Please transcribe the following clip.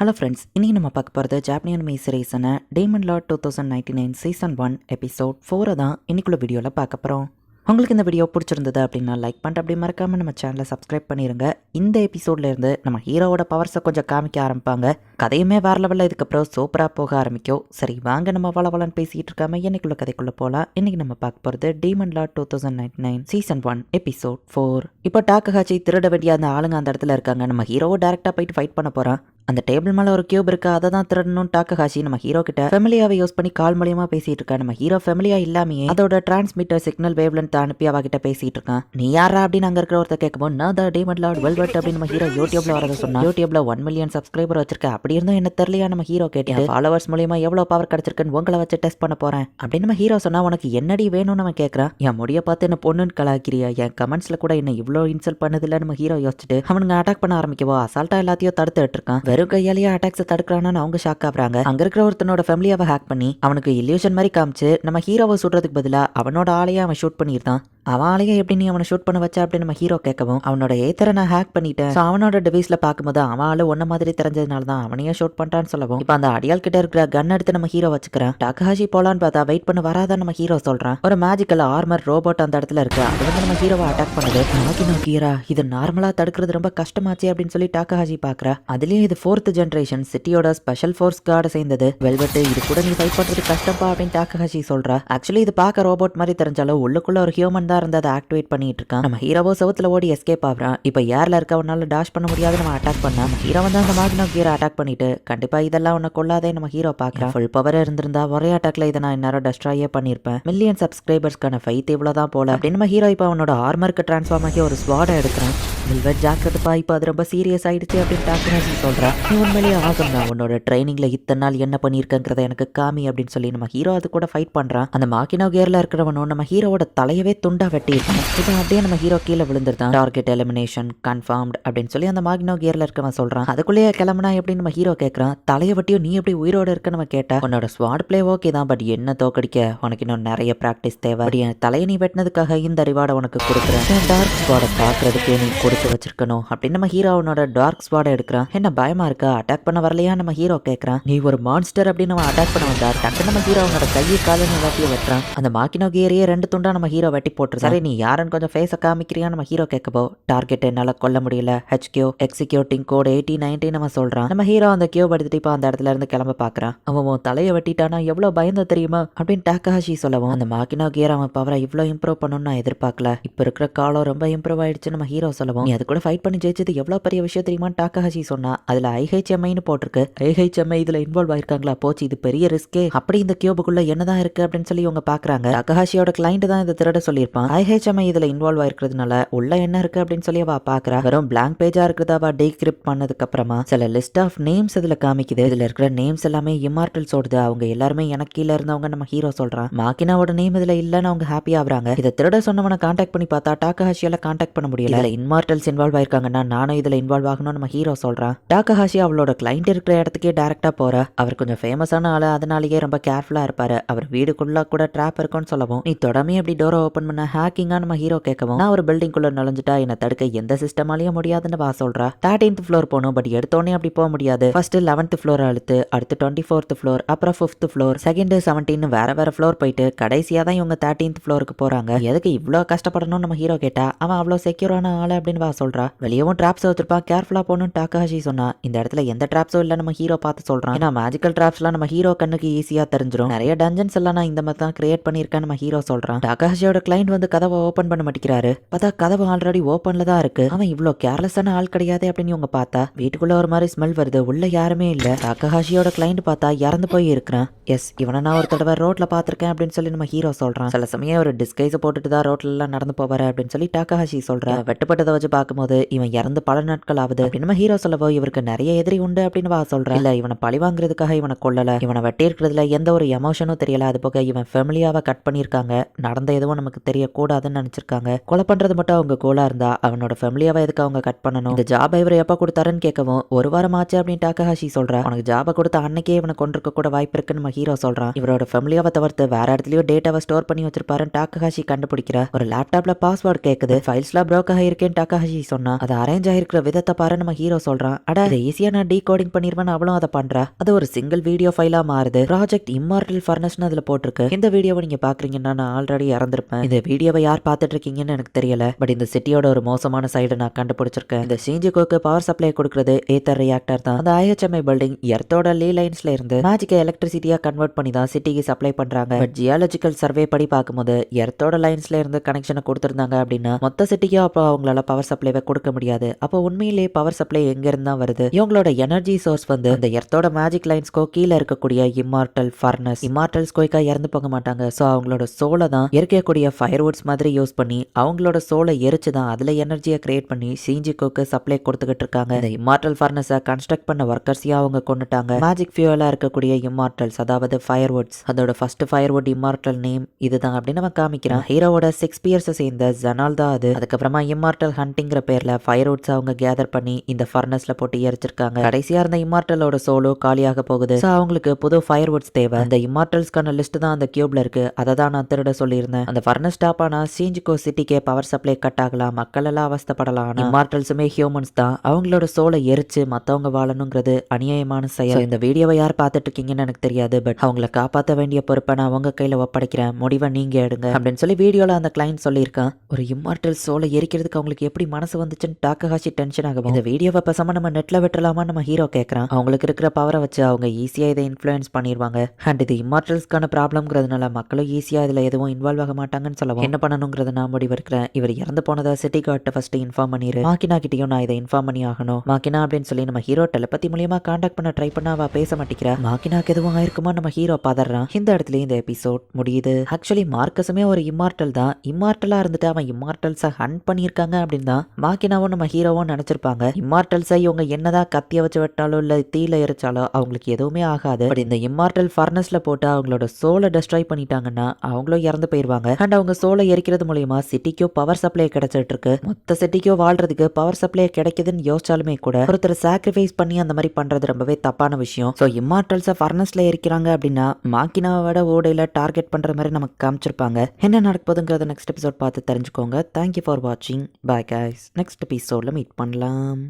Hello friends இன்னைக்கு நம்ம பார்க்க போகிறது ஜாப்பனியன் மீ சீரீஸான demon lord two thousand ninety nine season one episode ஃபோரை தான் இன்னைக்குள்ள வீடியோவில் பார்க்க போகிறோம் உங்களுக்கு இந்த வீடியோ பிடிச்சிருந்தது அப்படின்னா லைக் பண்ணிட்டு அப்படி மறக்காமல் நம்ம சேனலை சப்ஸ்கிரைப் பண்ணிடுங்க இந்த எபிசோட்லேருந்து நம்ம ஹீரோவோட பவர்ஸை கொஞ்சம் காமிக்க ஆரம்பிப்பாங்க. கதையுமே வேற லெவலில் இதுக்கப்புறம் சூப்பராக போக ஆரம்பிக்கும். சரி வாங்க நம்ம வளவலன்னு பேசிகிட்டு இருக்காம என்னைக்குள்ள கதைக்குள்ளே போகலாம் இன்றைக்கி நம்ம பார்க்க போகிறது demon lord two thousand ninety nine season one episode four இப்போ டாக்கஹாச்சி திருட வேண்டிய அந்த ஆளுங்க அந்த இடத்துல இருக்காங்க. நம்ம ஹீரோவை டேரெக்டாக போயிட்டு ஃபைட் பண்ண போகிறான் அந்த டேபிள் மேலே ஒரு கியூப் இருக்கு அதை தான் திருடணும்னு டாக்கஹாஷி நம்ம ஹீரோ கிட்ட ஃபெமிலியாவை யூஸ் பண்ணி கால் மூலியமா பேசிட்டு இருக்கா. நம்ம ஹீரோ ஃபெமிலியா இல்லாமையே அதோட டிரான்ஸ்மிட்டர் சிக்னல் வேவ்லென்த் அனுப்பி அவகிட்ட பேசிட்டு இருக்கான் நீ யாரா அப்படின்னு அங்க இருக்கிற ஒருத்தர் கேட்கும்போது நான் தான் டேமண்ட் லார்ட் வெல்வெட் அப்படின்னு நம்ம ஹீரோ யூடியூப்ல வரத சொன்னா யூடியூப்ல ஒன் மில்லியன் சப்ஸ்கிரைபர் வச்சிருக்க. அப்படி இருந்தும் என்ன தெரியலையா? நம்ம ஹீரோ கேட்டு ஃபாலோவர்ஸ் மூலியமா எவ்வளவு பவர் கிடைச்சிருக்குன்னு உங்களை வச்சு டெஸ்ட் பண்ண போறேன். அப்படின்னு நம்ம ஹீரோ சொன்னா உனக்கு என்னடி வேணும்னு நம்ம கேட்கறான் என் முடிய பார்த்து என்ன பொண்ணுன்னு கலாக்கிறியா என் கமெண்ட்ஸ்ல கூட என்ன இவ்வளோ இன்சல்ட் பண்ணதில்ல நம்ம ஹீரோ யோசிச்சுட்டு அவனுங்க அட்டாக் பண்ண ஆரம்பிக்கவோ? அசால்ட்டா எல்லாத்தையும் தடுத்துட்டு இருக்கான். வெறும் கையாலேயே அட்டாக்ஸை தடுக்கிறான்னு அவங்க ஷாக் ஆகுறாங்க. அங்க இருக்கிற ஒருத்தனோட ஃபேமிலியாவை ஹேக் பண்ணி அவனுக்கு இல்யூஷன் மாதிரி காமிச்சு நம்ம ஹீரோவை சுடுறதுக்கு பதிலாக அவனோட ஆளையே அவன் ஷூட் பண்ணியிருந்தான் அவன் ஆளையே எப்படி நீ அவனை ஷூட் பண்ண வச்சா அப்படின்னு நம்ம ஹீரோ கேட்கவும் அவனோட ஏத்தரை நான் ஹேக் பண்ணிட்டேன். ஸோ அவனோட டிவைஸ்ல பார்க்கும்போது அவன் ஆளு ஒன்ன மாதிரி தெரிஞ்சதுனால தான் அவனையே ஷூட் பண்ணிட்டான்னு சொல்லவும் இப்போ அந்த அடியால் கிட்ட இருக்கிற கன் எடுத்து நம்ம ஹீரோ வச்சுக்கிறேன். டக்கஹாஷி போலான்னு பார்த்தா வெயிட் பண்ண வராதான் நம்ம ஹீரோ சொல்றான். ஒரு மேஜிக்கல் ஆர்மர் ரோபோட் அந்த இடத்துல இருக்கு. அது வந்து நம்ம ஹீரோவை அட்டாக் பண்ணுது. நமக்கு நோக்கியரா இது நார்மலா தடுக்கிறது ரொம்ப கஷ்டமாச்சு அப்படின்னு சொல்லி டாக்கஹாஷி பாக்குறா அதுலயும் இது ஃபோர்த் ஜென்ரேஷன் சிட்டியோட ஸ்பெஷல் ஃபோர்ஸ் கார்டு சேர்ந்தது. வெல்வெட்டு இது கூட நீ ஃபைட் பண்றது கஷ்டப்பா அப்படின்னு டாக்கஹாஷி சொல்றா. ஆக்சுவலி இது பார்க்க ரோபோட் மாதிரி தெரிஞ்சாலும் உள்ளுக்குள்ள ஒரு ஹியூமன் தான் இருந்து அதை ஆக்டிவேட் பண்ணிட்டு இருக்கான் நம்ம ஹீரோவோ சவுத்துல ஓடி எஸ்கேப் ஆகுறான். இப்போ ஏர்ல இருக்கவனால டாஷ் பண்ண முடியாது நம்ம அட்டாக் பண்ணா. நம்ம ஹீரோ வந்து அந்த மார்க்னோ கீரை அட்டாக் பண்ணிட்டு கண்டிப்பா இதெல்லாம் உன்னை கொள்ளாதே நம்ம ஹீரோ பாக்குறான். ஃபுல் பவர் இருந்திருந்தா ஒரே அட்டாக்ல இதை நான் இந்நேரம் டெஸ்ட்ராயே பண்ணிருப்பேன். மில்லியன் சப்ஸ்கிரைபர்ஸ்க்கான ஃபைட் இவ்வளவுதான் போல அப்படின்னு நம்ம ஹீரோ இப்போ அவனோட ஆர்மருக்கு டிரான்ஸ்ஃபார்ம் ஆகி ஒரு ஸ்வாடை எடுக்கிறான். வெல்வெட் ஜாக்கிரதைப்பா இப்போ அது ரொம்ப சீரியஸ் ஆயிடுச்சு அப்படின்னு டாக்டர் சொல்கிறான் நீ உண்மையிலேயே ஆகும் நான் உன்னோட ட்ரைனிங்கில் இத்தனை நாள் என்ன பண்ணியிருக்கங்கிறத எனக்கு காமி அப்படின்னு சொல்லி நம்ம ஹீரோ அது கூட ஃபைட் பண்ணுறான் அந்த மாக்கினோ கேரில் இருக்கிறவனும் நம்ம ஹீரோவோட தலையவே துண்டா வெட்டியிருக்கான். இது அப்படியே நம்ம ஹீரோ கீழே விழுந்துருந்தான். டார்கெட் எலிமினேஷன் கன்ஃபார்ம் அப்படின்னு சொல்லி அந்த மாகினோ கேரில் இருக்கவன் சொல்கிறான் அதுக்குள்ளேயே கிளம்புனா எப்படின்னு நம்ம ஹீரோ கேட்குறான் தலையை வட்டியும் நீ எப்படி உயிரோடு இருக்க நம்ம கேட்டா? உன்னோட ஸ்வாட் பிளே ஓகே தான் பட் என்ன தோக்கடிக்க? உனக்கு இன்னும் நிறைய ப்ராக்டிஸ் தேவை. அப்படி தலையை நீ வெட்டினதுக்காக இந்த ரிவார்டை உனக்கு கொடுக்குறேன். டார்க் ஸ்வாடை பார்க்கறதுக்கே நீ பிடிச்சி வச்சிருக்கணும் அப்படின்னு நம்ம ஹீரோவனோட டார்க் ஸ்வாடை எடுக்கிறான். என்ன பயமா இருக்கா? அட்டாக் பண்ண வரலையா? நம்ம ஹீரோ கேட்கறான் நீ ஒரு மான்ஸ்டர் அப்படின்னு அவன் அட்டாக் பண்ண வந்தா டக்கு நம்ம ஹீரோ அவனோட கையை காலன்னு எல்லாத்தையும் வெட்டுறான். அந்த மாக்கினோ கியரையே ரெண்டு துண்டா நம்ம ஹீரோ வெட்டி போட்டுரு சரி நீ யாருன்னு கொஞ்சம் ஃபேஸை காமிக்கிறியா? நம்ம ஹீரோ கேட்கப்போ. டார்கெட் என்னால கொல்ல முடியல. HQ executing code eighty ninety நம்ம சொல்றான். நம்ம ஹீரோ அந்த கியூப் எடுத்துட்டு இப்போ அந்த இடத்துல இருந்து கிளம்ப பாக்குறான். அவன் உன் தலையை வெட்டிட்டானா? எவ்வளவு பயந்த தெரியுமா? அப்படின்னு டாக்காஷி சொல்லவும் அந்த மாக்கினோ கியர் அவன் பவரை இவ்வளோ இம்ப்ரூவ் பண்ணணும்னு நான் எதிர்பார்க்கல. இப்போ இருக்கிற காலம் ரொம்ப இம்ப்ரூவ் ஆயிடுச்சு நம்ம ஹீரோ சொல்லவும். நீ அது கூட ஃபைட் பண்ணி ஜெயிச்சது எவ்வளோ பெரிய விஷயம் தெரியுமா? டாக்காஹாஷி சொன்னா அதில் ஐஹெச்எம்ஐன்னு போட்டிருக்கு. ஐஹெச்எம்ஐ இதில் இன்வால்வ் ஆயிருக்காங்களா? போச்சு இது பெரிய ரிஸ்கே அப்படி இந்த கியூபுக்குள்ள என்னதான் இருக்கு அப்படின்னு சொல்லி இவங்க பாக்குறாங்க. டாக்காஹாஷியோட கிளைண்ட் தான் இதை திருட சொல்லியிருப்பான். ஐஹெச்எம்ஐ இதில் இன்வால்வ் ஆயிருக்கிறதுனால உள்ள என்ன இருக்கு அப்படின்னு சொல்லி அவ பாக்குறா. வெறும் blank பேஜா இருக்கிறத அவ டீக்ரிப்ட் பண்ணதுக்கு அப்புறமா சில லிஸ்ட் ஆஃப் நேம்ஸ் இதுல காமிக்குது. இதுல இருக்கிற நேம்ஸ் எல்லாமே இம்மார்டல்ஸ் ஓடுது அவங்க எல்லாருமே எனக்கு கீழே இருந்தவங்க நம்ம ஹீரோ சொல்றான். மாக்கினாவோட நேம் இதுல இல்லன்னு அவங்க ஹாப்பி ஆகுறாங்க. இதை திருட சொன்னவனை காண்டாக்ட் பண்ணி பார்த்தா டாக்காஹாஷியால காண்டாக்ட் பண்ண முடியல. இதுல இன்மார்டல்ஸ் இன்வால்வ் ஆயிருக்காங்கன்னா நானும் இதுல இன்வால்வ் ஆகணும்னு நம்ம ஹீரோ சொல்றான். டாக்கஹாஷி அவளோட கிளைண்ட் இருக்கிற இடத்துக்கே டேரக்டா போற. அவர் கொஞ்சம் ஃபேமஸான ஆளு அதனாலேயே ரொம்ப கேர்ஃபுல்லா இருப்பாரு. அவர் வீடுக்குள்ள கூட ட்ராப் இருக்கும்னு சொல்லவும் நீ தொடமே அப்படி டோரை ஓப்பன் பண்ண ஹேக்கிங்கா நம்ம ஹீரோ கேட்கவும் நான் ஒரு பில்டிங் குள்ள நுழைஞ்சிட்டா என்ன தடுக்க எந்த சிஸ்டமாலையும் முடியாதுன்னு வா சொல்றா. தேர்டீன்த் ஃப்ளோர் போகணும் பட் எடுத்தோடனே அப்படி போக முடியாது. ஃபர்ஸ்ட் லெவன்த் ஃப்ளோர் அழுத்து அடுத்து டுவெண்ட்டி ஃபோர்த் ஃப்ளோர் அப்புறம் ஃபிஃப்த் ஃப்ளோர் செகண்ட் செவன்டீன் வேற வேற ஃப்ளோர் போயிட்டு கடைசியா தான் இவங்க தேர்ட்டீன்த் ஃப்ளோருக்கு போறாங்க. எதுக்கு இவ்வளோ கஷ்டப்படணும்னு நம்ம ஹீரோ கேட்டா அவன் அவ்வளோ செக்யூரான ஆளு அப்படின்னு வா சொல்றா. வெளியவும் ட்ராப்ஸ் வச்சிருப்பா கேர்ஃபுல்லா போகணும் டாக்காஷி சொன்னா இந்த இடத்துல எந்த ட்ராப்ஸும் இல்ல நம்ம ஹீரோ பார்த்து சொல்றான். ஏன்னா மேஜிக்கல் ட்ராப்ஸ்லாம் நம்ம ஹீரோ கண்ணுக்கு ஈஸியா தெரிஞ்சிடும் நிறைய டஞ்சன்ஸ் எல்லாம் நான் இந்த மாதிரி தான் கிரியேட் பண்ணியிருக்கேன் நம்ம ஹீரோ சொல்றான். டாக்காஷியோட கிளைண்ட் வந்து கதவை ஓப்பன் பண்ண மாட்டேங்கிறாரு. பார்த்தா கதவு ஆல்ரெடி ஓப்பன்ல தான் இருக்கு. அவன் இவ்வளோ கேர்லெஸ்ஸான ஆள் கிடையாது அப்படின்னு இவங்க பார்த்தா வீட்டுக்குள்ள ஒரு மாதிரி ஸ்மெல் வருது. உள்ள யாருமே இல்ல. டாக்காஷியோட கிளைண்ட் பார்த்தா இறந்து போய் இருக்கிறான். எஸ் இவனை நான் ஒரு தடவை ரோட்ல பாத்திருக்கேன் அப்படின்னு சொல்லி நம்ம ஹீரோ சொல்றான். சில சமயம் ஒரு டிஸ்கைஸ் போட்டுட்டு தான் ரோட்ல எல்லாம் நடந்து போவாரு அப்படின்னு சொல்லி டாக்காஹாஷி சொல்றான் வெட்டுப்பட்டதை வச்சு பார்க்கும்போது இவன் இறந்து பல நாட்கள் ஆகுது நம்ம ஹீரோ சொல்லவோ இவருக்கு நிறைய எதிரி உண்டு அப்படின்னு வா சொல்றான் இல்ல இவனை பழி வாங்குறதுக்காக இவனை கொல்லல. இவனை வெட்டி இருக்கிறதுல எந்த ஒரு எமோஷனும் தெரியல. அது போக இவன் ஃபேமிலியாவை கட் பண்ணியிருக்காங்க. நடந்த எதுவும் நமக்கு தெரியக்கூடாதுன்னு நினைச்சிருக்காங்க. கொலை பண்றது மட்டும் அவங்க கோலா இருந்தா அவனோட ஃபேமிலியாவை எதுக்கு அவங்க கட் பண்ணணும்? இந்த ஜாப் இவர் எப்ப கொடுத்தாருன்னு கேட்கவும் ஒரு வாரம் ஆச்சு அப்படின்னு டாக்காஹாஷி சொல்றா. உனக்கு ஜாபை கொடுத்த அன்னைக்கே இவனை கொண்டிருக்க கூட வாய்ப்பு இருக்குன்னு நம்ம ஹீரோ சொல்றான் இவரோட ஃபேமிலியாவை தவிர்த்து வேற இடத்துலயும் டேட்டாவை ஸ்டோர் பண்ணி வச்சிருப்பாருன்னு டாக்காஹாஷி கண்டுபிடிக்கிற. ஒரு லேப்டாப்ல பாஸ்வேர்டு கேக்குது. ஃபைல்ஸ்லாம் ப்ரோக் ஆகிருக்கேன் டாக்கா டாக்கஹாஷி சொன்னா அது அரேஞ்ச் ஆயிருக்கிற விதத்தை பாரு நம்ம ஹீரோ சொல்றான். அட இதை ஈஸியா நான் டீகோடிங் பண்ணிருவேன் அவளும் அதை பண்றா. அது ஒரு சிங்கிள் வீடியோ ஃபைலா மாறுது. ப்ராஜெக்ட் இம்மார்டல் ஃபர்னஸ்னு அதுல போட்டிருக்கு. இந்த வீடியோவை நீங்க பாக்குறீங்கன்னா நான் ஆல்ரெடி இறந்திருப்பேன். இந்த வீடியோவை யார் பார்த்துட்டு இருக்கீங்கன்னு எனக்கு தெரியல. பட் இந்த சிட்டியோட ஒரு மோசமான சைடு நான் கண்டுபிடிச்சிருக்கேன். இந்த ஷீஞ்சுகோக்கு பவர் சப்ளை கொடுக்கறது ஏத்தர் ரியாக்டர் தான். அந்த ஐஹெச்எம்ஐ பில்டிங் எர்த்தோட லீ லைன்ஸ்ல இருந்து மேஜிக்கை எலக்ட்ரிசிட்டியா கன்வெர்ட் பண்ணி தான் சிட்டிக்கு சப்ளை பண்றாங்க. பட் ஜியாலஜிக்கல் சர்வே படி பார்க்கும்போது எர்த்தோட லைன்ஸ்ல இருந்து கனெக்ஷனை கொடுத்துருந்தாங்க அப்படின்னா மொத்த சிட்டிக்கும் அப்போ அவங்களால பவர் சப்ளைவை கொடுக்க முடியாது. அப்போ உண்மையிலேயே பவர் சப்ளை எங்க இருந்தா தான் வருது? இவங்களோட எனர்ஜி சோர்ஸ் வந்து அந்த எர்த்தோட மேஜிக் லைன்ஸ்க்கோ கீழே இருக்கக்கூடிய இம்மார்டல் ஃபர்னஸ் இம்மார்டல்ஸ் கோய்க்கா இறந்து போக மாட்டாங்க. ஸோ அவங்களோட சோலை தான் இருக்கக்கூடிய ஃபயர்வுட்ஸ் மாதிரி யூஸ் பண்ணி அவங்களோட சோலை எரிச்சு தான் அதுல எனர்ஜியை கிரியேட் பண்ணி சீஞ்சிக்கோக்கு சப்ளை கொடுத்துக்கிட்டு இருக்காங்க. இந்த இம்மார்டல் ஃபர்னஸை கன்ஸ்ட்ரக்ட் பண்ண ஒர்க்கர்ஸையும் அவங்க கொண்டுட்டாங்க. மேஜிக் ஃபியூலா இருக்கக்கூடிய இம்மார்டல்ஸ் அதாவது ஃபயர்வுட்ஸ் அதோட ஃபர்ஸ்ட் ஃபயர்வுட் இம்மார்டல் நேம் இதுதான் அப்படின்னு நம்ம காமிக்கிறான். ஹீரோவோட சிக்ஸ் பியர்ஸை சேர்ந்த ஜனால் தான் அது. அதுக்கப்புறமா இம்மார்டல் ஹண்டிங்கிற பேர்ல ஃபயர்வுட்ஸ் அவங்க கேதர் பண்ணி இந்த ஃபர்னஸ்ல போட்டு எரிச்சிருக்காங்க. கடைசியா இருந்த இம்மார்டலோட சோலோ காலியாக போகுது. ஸோ அவங்களுக்கு புது ஃபயர்வுட்ஸ் தேவை. அந்த இம்மார்டல்ஸ்க்கான லிஸ்ட் தான் அந்த கியூப்ல இருக்கு. அதை தான் நான் திருட சொல்லியிருந்தேன். அந்த ஃபர்னஸ் ஸ்டாப் ஆனா சீஞ்சிகோ சிட்டிக்கே பவர் சப்ளை கட் ஆகலாம். மக்கள் எல்லாம் அவஸ்தப்படலாம். ஆனா இம்மார்டல்ஸுமே ஹியூமன்ஸ் தான். அவங்களோட சோலை எரிச்சு மத்தவங்க வாழணுங்கிறது அநியாயமான செயல். இந்த வீடியோவை யார் பார்த்துட்டு இருக்கீங்கன்னு எனக்கு தெரியாது. பட் அவங்கள காப்பாற்ற வேண்டிய பொறுப்பை நான் உங்க கையில ஒப்படைக்கிறேன். முடிவை நீங்க எடுங்க. அப்படின்னு சொல்லி வீடியோல அந்த கிளைண்ட் சொல்லியிருக்கான். ஒரு இம்மார்டல் சோலை எரிக்கிறதுக்கு அவங்களுக்கு எப்படி மனசு வந்துச்சுன்னு டாக்கஹாஷி டென்ஷன் ஆகும் இந்த வீடியோவை பசமா நம்ம நெட்ல வெட்டலாமா? நம்ம ஹீரோ கேட்கறான் அவங்களுக்கு இருக்கிற பவரை வச்சு அவங்க ஈஸியா இதை இன்ஃப்ளூயன்ஸ் பண்ணிடுவாங்க அண்ட் இது இம்மார்டல்ஸ்க்கான ப்ராப்ளம்ங்கிறதுனால மக்களும் ஈஸியா இதுல எதுவும் இன்வால்வ் ஆக மாட்டாங்கன்னு சொல்லவும். என்ன பண்ணணுங்கிறத நான் முடிவெடுக்கிறேன் இவர் இறந்து போனதா சிட்டி கார்ட்ட ஃபர்ஸ்ட் இன்ஃபார்ம் பண்ணிரு. மாக்கினா கிட்டயும் நான் இதை இன்ஃபார்ம் பண்ணி ஆகணும். மாக்கினா அப்படின்னு சொல்லி நம்ம ஹீரோ டெலபதி மூலியமா காண்டாக்ட் பண்ண ட்ரை பண்ண அவ பேச மாட்டேங்கிறா மாக்கினாக்கு எதுவும் ஆயிருக்குமோ? நம்ம ஹீரோ பதறான். இந்த இடத்துல இந்த எபிசோட் முடியுது. ஆக்சுவலி மார்க்கஸுமே ஒரு இம்மார்டல் தான். இம்மார்டலா இருந்துட்டு அவன் இம்மார்டல்ஸை ஹண்ட் பண்ணியிருக்காங்க அப்படின்னு தான். மாக்கினாவும் நம்ம ஹீரோவும் நினைச்சிருப்பாங்க. இம்மார்டல்ஸை இவங்க என்னதான் கத்திய வச்சு வெட்டாலோ இல்ல தீல எரிச்சாலோ அவங்களுக்கு எதுவுமே ஆகாது. பட் இந்த இம்மார்டல் ஃபர்னஸ்ல போட்டு அவங்களோட சோலை டெஸ்ட்ராய் பண்ணிட்டாங்கன்னா அவங்களும் இறந்து போயிருவாங்க. அண்ட் அவங்க சோலை எரிக்கிறது மூலியமா சிட்டிக்கோ பவர் சப்ளை கிடைச்சிட்டு இருக்கு மொத்த சிட்டிக்கோ வாழ்றதுக்கு பவர் சப்ளை கிடைக்குதுன்னு யோசிச்சாலுமே கூட ஒருத்தர் சாக்ரிஃபைஸ் பண்ணி அந்த மாதிரி பண்றது ரொம்பவே தப்பான விஷயம். ஸோ இம்மார்டல்ஸை ஃபர்னஸ்ல எரிக்கிறாங்க அப்படின்னா மாக்கினாவோட ஓடையில டார்கெட் பண்ற மாதிரி நமக்கு காமிச்சிருப்பாங்க. என்ன நடக்க போகுதுங்கிறத நெக்ஸ்ட் எபிசோட் பார்த்து தெரிஞ்சுக்கோங்க. தேங்க்யூ ஃபார் வாட்சிங் பாய் கைஸ் நெக்ஸ்ட் எபிசோடில் மீட் பண்ணலாம்